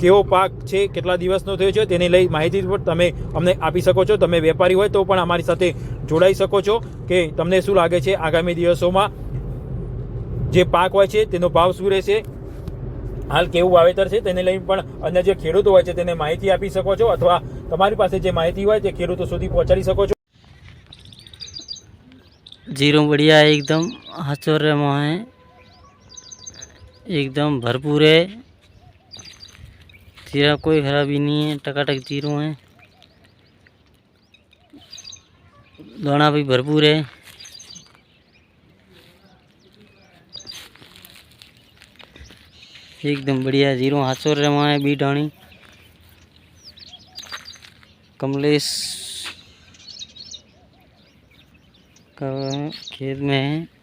કેવો પાક છે કેટલા દિવસનો થયો છે તેને લઈ માહિતી પણ તમે અમને આપી શકો છો તમે વેપારી હોય તો પણ અમારી સાથે જોડાઈ શકો છો કે તમને શું લાગે છે આગામી દિવસોમાં જે પાક હોય છે તેનો ભાવ શું રહેશે હાલ કેવું વાવેતર છે તેને લઈને પણ અન્ય જે ખેડૂતો હોય છે તેને માહિતી આપી શકો છો અથવા તમારી પાસે જે માહિતી હોય તે ખેડૂતો સુધી પહોંચાડી શકો છો जीरो बढ़िया है एकदम हचोरे में है एकदम भरपूर है जीरा कोई खराबी नहीं है, टकाटक ज़ीरो है। दाना भी भरपूर है। एकदम बढ़िया ज़ीरो हचोरे में है बी डाणी कमलेश का खेत में है।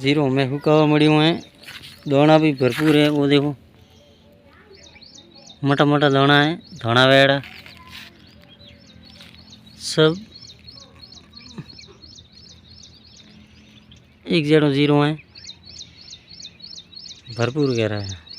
ज़ीरो, में हुकावा मड़ी हुए हैं। भी भरपूर है, वो देखो। मोटा मोटा दाना है धाना वेड़ा। सब। एक जड़ों ज़ीरो है। भरपूर कह रहा है।